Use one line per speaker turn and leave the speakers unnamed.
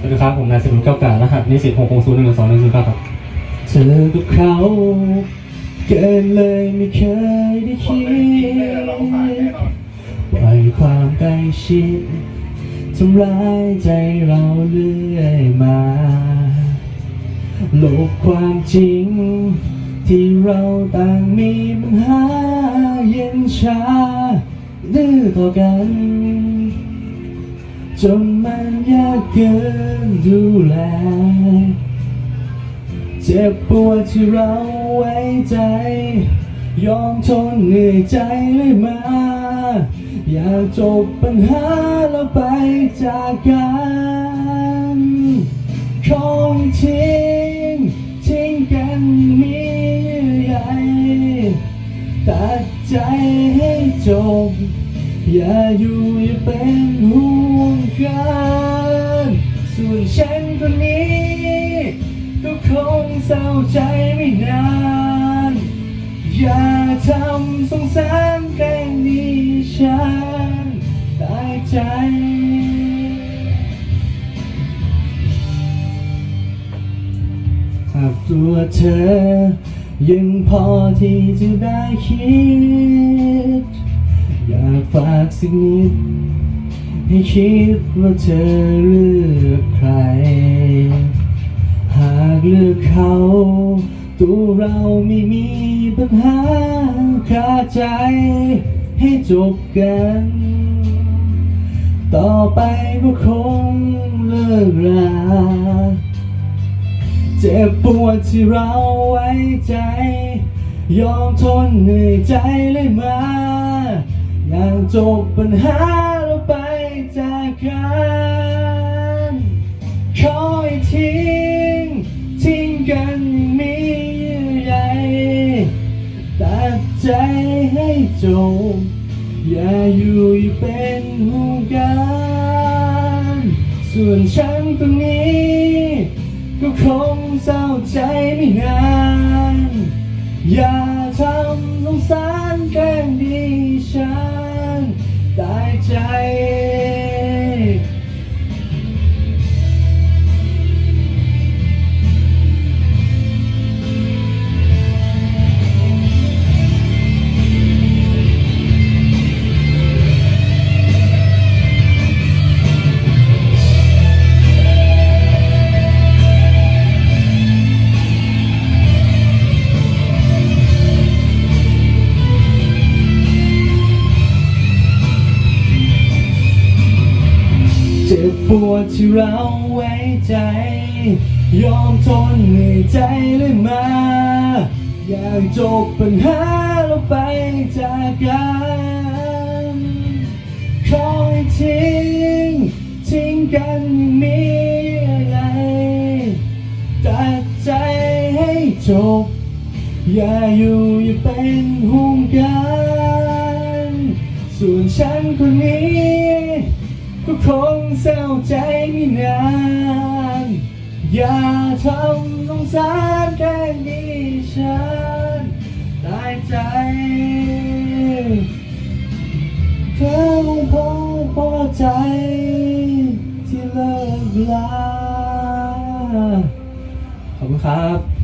สวัสดีครับผมนายสิรุเก้าการหัสนิสิตหกหกศูนย์หนึ่งสองหนึ่งศูนย์เก้าครับเธอกับเขาเกินเลยไม่เคยได้คิดปล่อยความใกล้ชิดทำร้ายใจเราเรื่อยมาโลกความจริง ที่เราต่างมีปัญหาเย็นชาดื้อต่อกัน จนมันยากเกินดูแล เจ็บปวดที่เราไว้ใจ ยอมทนเหนื่อยใจเลยมา อยากจบปัญหาแล้วไปจากกันคงทิ้งทิ้งกันมีใหญ่ตัดใจให้จบ อย่าอยู่อย่าเป็นห่ว งกันส่วนฉันคนนี้ ก็คงเศร้าใจไม่นาน อย่าทำสงสารแกล้งดีฉันตายใจหากตัวเธอ ยังพอที่จะได้คิด อยากฝากสิ่งนิด ให้คิดว่าเธอเลือกใคร หากเลือกเขา ตัวเราไม่มีปัญหาคาใจให้จบกัน ต่อไปก็คงเลิกราเจ็บปวดที่เราไว้ใจ ยอมทนเหนื่อยใจเลยมา อยากจบปัญหา จอย่าอยู่อย่เป็นห่วงกัน ส่วนฉันตรงนี้ ก็คงเศร้าใจไม่นาน อย่าทำสงสารแกล้งดีฉัน็บปวดที่เราไว้ใจ ยอมทนเหนื่อยใจเลยมา อยากจบปัญหาแล้วไปจากกันขอให้ทิ้ง ทิ้งกันอย่างมีอะไร ตัดใจให้จบ อย่าอยู่อย่าเป็นห่วงกัน ส่วนฉันคนนี้ ก็คงเศร้าใจไม่นาน อย่าทำสงสารแกล้งดีฉันตายใจ เธอคงพอพอใจ ที่เลิกลาขอบคุณครับ